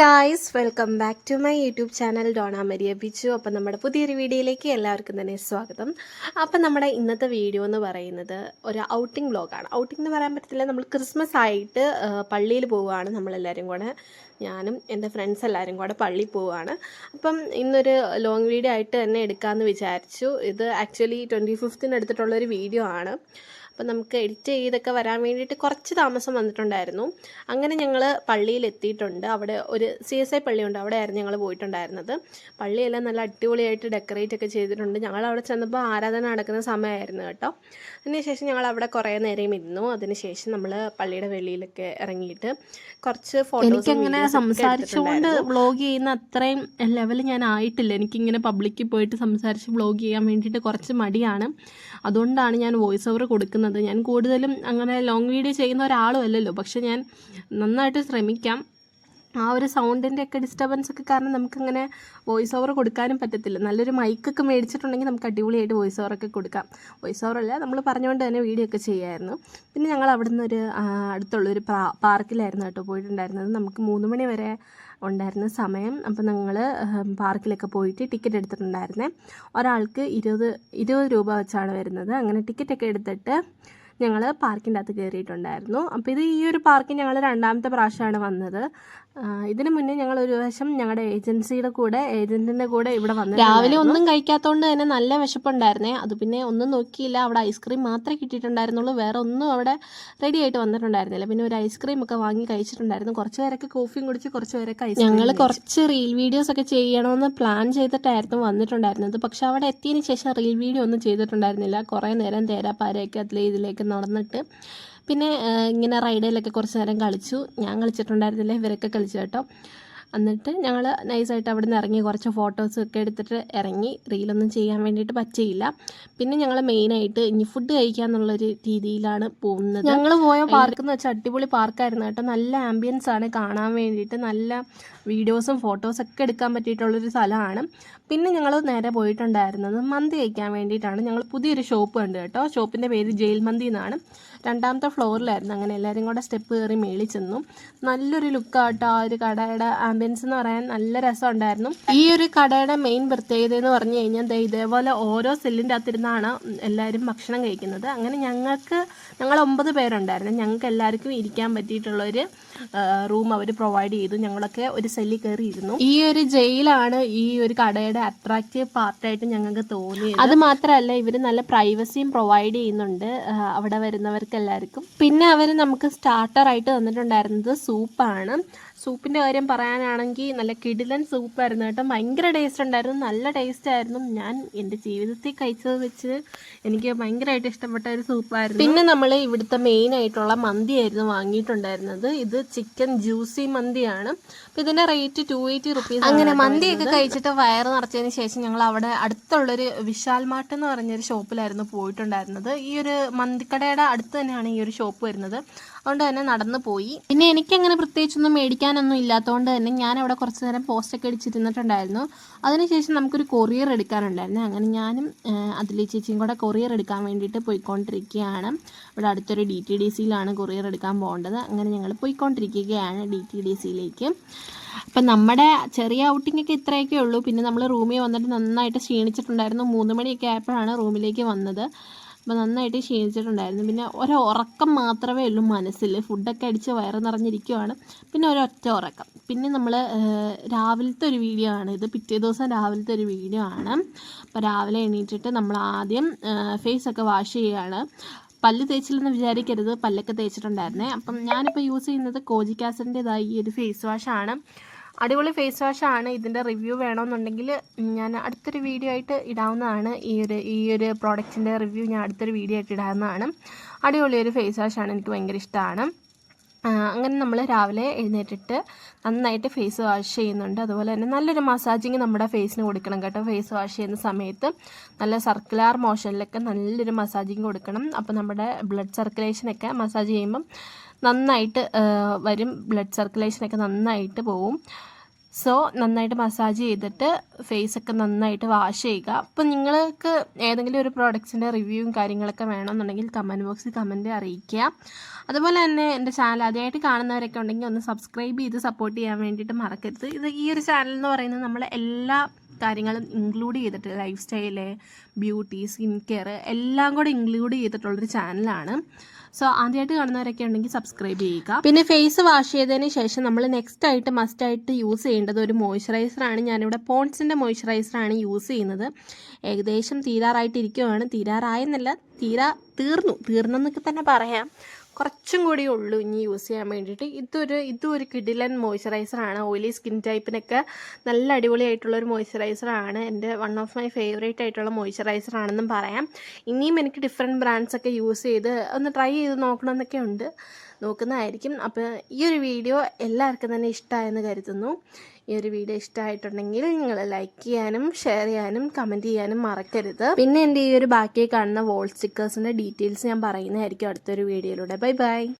Guys welcome back to my YouTube channel Dona Maria Bichu അപ്പം നമ്മുടെ പുതിയൊരു വീഡിയോയിലേക്ക് എല്ലാവർക്കും തന്നെ സ്വാഗതം. അപ്പം നമ്മുടെ ഇന്നത്തെ വീഡിയോ എന്ന് പറയുന്നത് ഒരു ഔട്ടിംഗ് വ്ളോഗാണ് ഔട്ടിംഗ് എന്ന് പറയാൻ പറ്റത്തില്ല നമ്മൾ ക്രിസ്മസ് ആയിട്ട് പള്ളിയിൽ പോവുകയാണ് നമ്മളെല്ലാവരും കൂടെ. ഞാനും എന്റെ ഫ്രണ്ട്സ് എല്ലാവരും കൂടെ പള്ളി പോവുകയാണ്. അപ്പം ഇന്നൊരു ലോങ് വീഡിയോ ആയിട്ട് തന്നെ എടുക്കാമെന്ന് വിചാരിച്ചു. ഇത് ആക്ച്വലി ട്വന്റി ഫിഫ്ത്തിന് എടുത്തിട്ടുള്ളൊരു വീഡിയോ ആണ്. അപ്പം നമുക്ക് എഡിറ്റ് ചെയ്തൊക്കെ വരാൻ വേണ്ടിയിട്ട് കുറച്ച് താമസം വന്നിട്ടുണ്ടായിരുന്നു. അങ്ങനെ ഞങ്ങൾ പള്ളിയിൽ എത്തിയിട്ടുണ്ട്. അവിടെ ഒരു സി എസ് ഐ പള്ളിയുണ്ട്. അവിടെയായിരുന്നു ഞങ്ങൾ പോയിട്ടുണ്ടായിരുന്നത്. പള്ളിയെല്ലാം നല്ല അടിപൊളിയായിട്ട് ഡെക്കറേറ്റ് ഒക്കെ ചെയ്തിട്ടുണ്ട്. ഞങ്ങൾ അവിടെ ചെന്നപ്പോൾ ആരാധന നടക്കുന്ന സമയമായിരുന്നു കേട്ടോ. അതിനുശേഷം ഞങ്ങൾ അവിടെ കുറേ നേരം ഇരുന്നു. അതിനുശേഷം നമ്മൾ പള്ളിയുടെ വെളിയിലൊക്കെ ഇറങ്ങിയിട്ട് കുറച്ച് ഫോട്ടോസ് എനിക്കങ്ങനെ സംസാരിച്ചുകൊണ്ട് വ്ളോഗ് ചെയ്യുന്ന അത്രയും ലെവൽ ഞാൻ ആയിട്ടില്ല. എനിക്കിങ്ങനെ പബ്ലിക്കിൽ പോയിട്ട് സംസാരിച്ച് വ്ളോഗ് ചെയ്യാൻ വേണ്ടിയിട്ട് കുറച്ച് മടിയാണ്. അതുകൊണ്ടാണ് ഞാൻ വോയിസ് ഓവർ കൊടുക്കുന്നത്. ഞാൻ കൂടുതലും അങ്ങനെ ലോങ് വീഡിയോ ചെയ്യുന്ന ഒരാളും അല്ലല്ലോ. പക്ഷെ ഞാൻ നന്നായിട്ട് ശ്രമിക്കാം. ആ ഒരു സൗണ്ടിന്റെ ഒക്കെ ഡിസ്റ്റർബൻസ് ഒക്കെ കാരണം നമുക്കങ്ങനെ വോയിസ് ഓവർ കൊടുക്കാനും പറ്റത്തില്ല. നല്ലൊരു മൈക്കൊക്കെ മേടിച്ചിട്ടുണ്ടെങ്കിൽ നമുക്ക് അടിപൊളിയായിട്ട് വോയിസ് ഓവർ ഒക്കെ കൊടുക്കാം. വോയിസ് ഓവർ അല്ല നമ്മൾ പറഞ്ഞുകൊണ്ട് തന്നെ വീഡിയോ ഒക്കെ ചെയ്യായിരുന്നു. പിന്നെ ഞങ്ങൾ അവിടെ നിന്ന് ഒരു അടുത്തുള്ളൊരു പാർക്കിലായിരുന്നു കേട്ടോ പോയിട്ടുണ്ടായിരുന്നത്. നമുക്ക് മൂന്ന് മണി വരെ ഉണ്ടായിരുന്ന സമയം അപ്പോൾ ഞങ്ങൾ പാർക്കിലൊക്കെ പോയിട്ട് ടിക്കറ്റ് എടുത്തിട്ടുണ്ടായിരുന്നേ. ഒരാൾക്ക് ഇരുപത് ഇരുപത് രൂപ വെച്ചാണ് വരുന്നത്. അങ്ങനെ ടിക്കറ്റൊക്കെ എടുത്തിട്ട് ഞങ്ങൾ പാർക്കിന്റെ അകത്ത് കയറിയിട്ടുണ്ടായിരുന്നു അപ്പോൾ ഇത് ഈ ഒരു പാർക്കിൽ ഞങ്ങൾ രണ്ടാമത്തെ പ്രാവശ്യമാണ് വന്നത്. ഇതിനു മുന്നേ ഞങ്ങൾ ഒരു വശം ഞങ്ങളുടെ ഏജൻസിയുടെ കൂടെ ഏജന്റിന്റെ കൂടെ ഇവിടെ വന്നു രാവിലെ ഒന്നും കഴിക്കാത്തതുകൊണ്ട് തന്നെ നല്ല വിശപ്പുണ്ടായിരുന്നേ. അത് പിന്നെ ഒന്നും നോക്കിയില്ല. അവിടെ ഐസ്ക്രീം മാത്രമേ കിട്ടിയിട്ടുണ്ടായിരുന്നുള്ളൂ. വേറെ ഒന്നും അവിടെ റെഡി ആയിട്ട് വന്നിട്ടുണ്ടായിരുന്നില്ല. പിന്നെ ഒരു ഐസ്ക്രീം ഒക്കെ വാങ്ങി കഴിച്ചിട്ടുണ്ടായിരുന്നു. കുറച്ച് പേരൊക്കെ കോഫിയും കുടിച്ച് കുറച്ച് പേരൊക്കെ ഞങ്ങൾ കുറച്ച് റീൽ വീഡിയോസ് ഒക്കെ ചെയ്യണമെന്ന് പ്ലാൻ ചെയ്തിട്ടായിരുന്നു വന്നിട്ടുണ്ടായിരുന്നത്. പക്ഷെ അവിടെ എത്തിയതിന് ശേഷം റീൽ വീഡിയോ ഒന്നും ചെയ്തിട്ടുണ്ടായിരുന്നില്ല. കുറേ നേരം തേരാപ്പാരയൊക്കെ അതിലേ ഇതിലേക്ക് നടന്നിട്ട്. പിന്നെ ഇങ്ങനെ റൈഡിലൊക്കെ കുറച്ച് നേരം കളിച്ചു. ഞാൻ കളിച്ചിട്ടുണ്ടായിരുന്നില്ല. ഇവരൊക്കെ കളിച്ചു കേട്ടോ. എന്നിട്ട് ഞങ്ങൾ നൈസായിട്ട് അവിടെ നിന്ന് ഇറങ്ങി കുറച്ച് ഫോട്ടോസ് ഒക്കെ എടുത്തിട്ട് ഇറങ്ങി റീലൊന്നും ചെയ്യാൻ വേണ്ടിയിട്ട് പറ്റിയില്ല. പിന്നെ ഞങ്ങൾ മെയിനായിട്ട് ഇനി ഫുഡ് കഴിക്കുക എന്നുള്ളൊരു രീതിയിലാണ് പോകുന്നത്. ഞങ്ങൾ പോയ പാർക്ക് എന്ന് വെച്ചാൽ അടിപൊളി പാർക്കായിരുന്നു കേട്ടോ. നല്ല ആംബിയൻസ് ആണ് കാണാൻ വേണ്ടിയിട്ട്. നല്ല വീഡിയോസും ഫോട്ടോസും ഒക്കെ എടുക്കാൻ പറ്റിയിട്ടുള്ളൊരു സ്ഥലമാണ്. പിന്നെ ഞങ്ങൾ നേരെ പോയിട്ടുണ്ടായിരുന്നത് മന്തി കഴിക്കാൻ വേണ്ടിയിട്ടാണ്. ഞങ്ങൾ പുതിയൊരു ഷോപ്പ് കണ്ടു കേട്ടോ. ഷോപ്പിന്റെ പേര് ജയിൽ മന്തി എന്നാണ്. രണ്ടാമത്തെ ഫ്ലോറിലായിരുന്നു അങ്ങനെ എല്ലാവരും കൂടെ സ്റ്റെപ്പ് കയറി മേളിൽ ചെന്നു. നല്ലൊരു ലുക്കാട്ടോ ആ ഒരു കടയുടെ ആംബിയൻസ് എന്ന് പറയാൻ നല്ല രസമുണ്ടായിരുന്നു. ഈ ഒരു കടയുടെ മെയിൻ പ്രത്യേകത എന്ന് പറഞ്ഞു കഴിഞ്ഞാൽ ഇതേപോലെ ഓരോ സെല്ലിന്റെ അകത്തിരുന്നാണ് എല്ലാവരും ഭക്ഷണം കഴിക്കുന്നത്. അങ്ങനെ ഞങ്ങൾക്ക് ഞങ്ങൾ ഒമ്പത് പേരുണ്ടായിരുന്നു. ഞങ്ങൾക്ക് എല്ലാവർക്കും ഇരിക്കാൻ പറ്റിയിട്ടുള്ളൊരു റൂം അവർ പ്രൊവൈഡ് ചെയ്തു. ഞങ്ങളൊക്കെ ഒരു സെല്ലിൽ കയറി ഇരുന്നു ഈ ഒരു ജയിലാണ് ഈ ഒരു കടയുടെ അട്രാക്റ്റീവ് പാർട്ടായിട്ട് ഞങ്ങൾക്ക് തോന്നിയത്. അത് മാത്രമല്ല ഇവർ നല്ല പ്രൈവസിയും പ്രൊവൈഡ് ചെയ്യുന്നുണ്ട്. അവിടെ വരുന്നവർക്ക് എല്ലാവർക്കും. പിന്നെ അവർ നമുക്ക് സ്റ്റാർട്ടറായിട്ട് തന്നിട്ടുണ്ടായിരുന്നത് സൂപ്പാണ് സൂപ്പിന്റെ കാര്യം പറയാനാണെങ്കിൽ നല്ല കിടിലൻ സൂപ്പായിരുന്നു കേട്ടോ. ഭയങ്കര ടേസ്റ്റ് ഉണ്ടായിരുന്നു. നല്ല ടേസ്റ്റ് ആയിരുന്നു. ഞാൻ എന്റെ ജീവിതത്തിൽ കഴിച്ചത് വെച്ച് എനിക്ക് ഭയങ്കരമായിട്ട് ഇഷ്ടപ്പെട്ട ഒരു സൂപ്പായിരുന്നു പിന്നെ നമ്മൾ ഇവിടുത്തെ മെയിൻ ആയിട്ടുള്ള മന്തി മന്തിയായിരുന്നു വാങ്ങിയിട്ടുണ്ടായിരുന്നത്. ഇത് ചിക്കൻ ജ്യൂസി മന്തിയാണ്. അപ്പോൾ ഇതിന്റെ റേറ്റ് ടു എയ്റ്റി റുപ്പീസ് അങ്ങനെ മന്തിയൊക്കെ കഴിച്ചിട്ട് വയറ് നിറച്ചതിന് ശേഷം ഞങ്ങൾ അവിടെ അടുത്തുള്ളൊരു വിശാൽ മാർട്ട് എന്ന് പറഞ്ഞൊരു ഷോപ്പിലായിരുന്നു പോയിട്ടുണ്ടായിരുന്നത്. ഈ ഒരു മന്തിക്കടയുടെ അടുത്ത് തന്നെയാണ് ഈ ഒരു ഷോപ്പ് വരുന്നത്. അതുകൊണ്ട് തന്നെ നടന്നു പോയി. പിന്നെ എനിക്കങ്ങനെ പ്രത്യേകിച്ചൊന്നും മേടിക്കാനൊന്നും ഇല്ലാത്തതുകൊണ്ട് തന്നെ ഞാൻ അവിടെ കുറച്ച് നേരം പോസ്റ്റൊക്കെ അടിച്ചിരുന്നിട്ടുണ്ടായിരുന്നു അതിനുശേഷം നമുക്കൊരു കൊറിയർ എടുക്കാനുണ്ടായിരുന്നു. അങ്ങനെ ഞാനും അതിലെ ചേച്ചിയും കൂടെ കൊറിയർ എടുക്കാൻ വേണ്ടിയിട്ട് പോയിക്കൊണ്ടിരിക്കുകയാണ്. ഇവിടെ അടുത്തൊരു ഡി ടി ഡി സിയിലാണ് കൊറിയർ എടുക്കാൻ പോകേണ്ടത്. അങ്ങനെ ഞങ്ങൾ പോയിക്കൊണ്ടിരിക്കുകയാണ് ഡി ടി ഡി സിയിലേക്ക് അപ്പം നമ്മുടെ ചെറിയ ഔട്ടിങ്ങൊക്കെ ഇത്രയൊക്കെ ഉള്ളൂ. പിന്നെ നമ്മൾ റൂമിൽ വന്നിട്ട് നന്നായിട്ട് ക്ഷീണിച്ചിട്ടുണ്ടായിരുന്നു. മൂന്ന് മണിയൊക്കെ ആയപ്പോഴാണ് റൂമിലേക്ക് വന്നത്. അപ്പോൾ നന്നായിട്ട് ക്ഷീണിച്ചിട്ടുണ്ടായിരുന്നു. പിന്നെ ഒരു ഉറക്കം മാത്രമേ ഉള്ളൂ മനസ്സിൽ. ഫുഡൊക്കെ അടിച്ച് വയറ് നിറഞ്ഞിരിക്കുവാണ്. പിന്നെ ഒരൊറ്റ ഉറക്കം. പിന്നെ നമ്മൾ രാവിലത്തെ ഒരു വീഡിയോ ആണ് ഇത്. പിറ്റേ ദിവസം രാവിലത്തെ ഒരു വീഡിയോ ആണ്. അപ്പോൾ രാവിലെ എണീറ്റിട്ട് നമ്മൾ ആദ്യം ഫേസൊക്കെ വാഷ് ചെയ്യുകയാണ് പല്ല് തേച്ചില്ലെന്ന് വിചാരിക്കരുത്. പല്ലൊക്കെ തേച്ചിട്ടുണ്ടായിരുന്നേ. അപ്പം ഞാനിപ്പോൾ യൂസ് ചെയ്യുന്നത് കോജിക്കാസിന്റെതായി ഈ ഒരു ഫേസ് വാഷാണ് അടിപൊളി ഫേസ് വാഷാണ് ഇതിന്റെ റിവ്യൂ വേണമെന്നുണ്ടെങ്കിൽ ഞാൻ അടുത്തൊരു വീഡിയോ ആയിട്ട് ഇടാവുന്നതാണ്. ഈ ഒരു ഈ ഒരു പ്രോഡക്റ്റിന്റെ റിവ്യൂ ഞാൻ അടുത്തൊരു വീഡിയോ ആയിട്ട് ഇടാവുന്നതാണ്. അടിപൊളി ഒരു ഫേസ് വാഷാണ് എനിക്ക് ഭയങ്കര ഇഷ്ടമാണ്. അങ്ങനെ നമ്മൾ രാവിലെ എഴുന്നേറ്റിട്ട് നന്നായിട്ട് ഫേസ് വാഷ് ചെയ്യുന്നുണ്ട്. അതുപോലെ തന്നെ നല്ലൊരു മസാജിങ് നമ്മുടെ ഫേസിന് കൊടുക്കണം കേട്ടോ. ഫേസ് വാഷ് ചെയ്യുന്ന സമയത്ത് നല്ല സർക്കുലാർ മോഷനിലൊക്കെ നല്ലൊരു മസാജിങ് കൊടുക്കണം. അപ്പോൾ നമ്മുടെ ബ്ലഡ് സർക്കുലേഷനൊക്കെ മസാജ് ചെയ്യുമ്പം നന്നായിട്ട് വരും. ബ്ലഡ് സർക്കുലേഷനൊക്കെ നന്നായിട്ട് പോവും. സോ നന്നായിട്ട് മസാജ് ചെയ്തിട്ട് ഫേസ് ഒക്കെ നന്നായിട്ട് വാഷ് ചെയ്യുക. അപ്പോൾ നിങ്ങൾക്ക് ഏതെങ്കിലും ഒരു പ്രോഡക്റ്റ്സിന്റെ റിവ്യൂവും കാര്യങ്ങളൊക്കെ വേണമെന്നുണ്ടെങ്കിൽ കമന്റ് ബോക്സിൽ കമന്റ് അറിയിക്കുക. അതുപോലെ തന്നെ എന്റെ ചാനൽ ആദ്യമായിട്ട് കാണുന്നവരൊക്കെ ഉണ്ടെങ്കിൽ ഒന്ന് സബ്സ്ക്രൈബ് ചെയ്ത് സപ്പോർട്ട് ചെയ്യാൻ വേണ്ടിയിട്ട് മറക്കരുത്. ഇത് ഈ ഒരു ചാനൽ എന്ന് പറയുന്നത് നമ്മൾ എല്ലാ കാര്യങ്ങളും ഇൻക്ലൂഡ് ചെയ്തിട്ട് lifestyle beauty skin care എല്ലാം കൂടെ ഇൻക്ലൂഡ് ചെയ്തിട്ടുള്ളൊരു ചാനലാണ് സോ ആദ്യമായിട്ട് കാണുന്നവരൊക്കെ ഉണ്ടെങ്കിൽ സബ്സ്ക്രൈബ് ചെയ്യുക. പിന്നെ ഫേസ് വാഷ് ചെയ്തതിന് ശേഷം നമ്മൾ നെക്സ്റ്റ് ആയിട്ട് മസ്റ്റ് ആയിട്ട് യൂസ് ചെയ്യേണ്ടത് ഒരു മോയ്സ്ചറൈസറാണ് ഞാനിവിടെ പോൺസിന്റെ മോയ്സ്ചറൈസറാണ് യൂസ് ചെയ്യുന്നത്. ഏകദേശം തീരാറായിട്ടിരിക്കുവാണ്. തീരാറായെന്നല്ല തീരാ തീർന്നു. തീർന്നെന്നൊക്കെ തന്നെ പറയാം. കുറച്ചും കൂടി ഉള്ളൂ ഇനി യൂസ് ചെയ്യാൻ വേണ്ടിയിട്ട്. ഇതൊരു ഇതും ഒരു കിഡിലൻ മോയ്സ്ചറൈസറാണ് ഓയിലി സ്കിൻ ടൈപ്പിനൊക്കെ നല്ല അടിപൊളിയായിട്ടുള്ള ഒരു മോയ്സ്ചറൈസറാണ് എന്റെ വൺ ഓഫ് മൈ ഫേവറേറ്റ് ആയിട്ടുള്ള മോയ്സ്ചറൈസർ ആണെന്നും പറയാം. ഇനിയും എനിക്ക് ഡിഫറെന്റ് ബ്രാൻഡ്സൊക്കെ യൂസ് ചെയ്ത് ഒന്ന് ട്രൈ ചെയ്ത് നോക്കണമെന്നൊക്കെ ഉണ്ട്. നോക്കുന്നതായിരിക്കും. അപ്പോൾ ഈ ഒരു വീഡിയോ എല്ലാവർക്കും തന്നെ ഇഷ്ടമായെന്ന് കരുതുന്നു. ഈ ഒരു വീഡിയോ ഇഷ്ടമായിട്ടുണ്ടെങ്കിൽ നിങ്ങൾ ലൈക്ക് ചെയ്യാനും ഷെയർ ചെയ്യാനും കമന്റ് ചെയ്യാനും മറക്കരുത്. പിന്നെ എന്റെ ഈ ഒരു ബാക്കി കാണുന്ന വോൾ സ്റ്റിക്കേഴ്സിന്റെ ഡീറ്റെയിൽസ് ഞാൻ പറയുന്നതായിരിക്കും അടുത്തൊരു വീഡിയോയിലൂടെ. Bye bye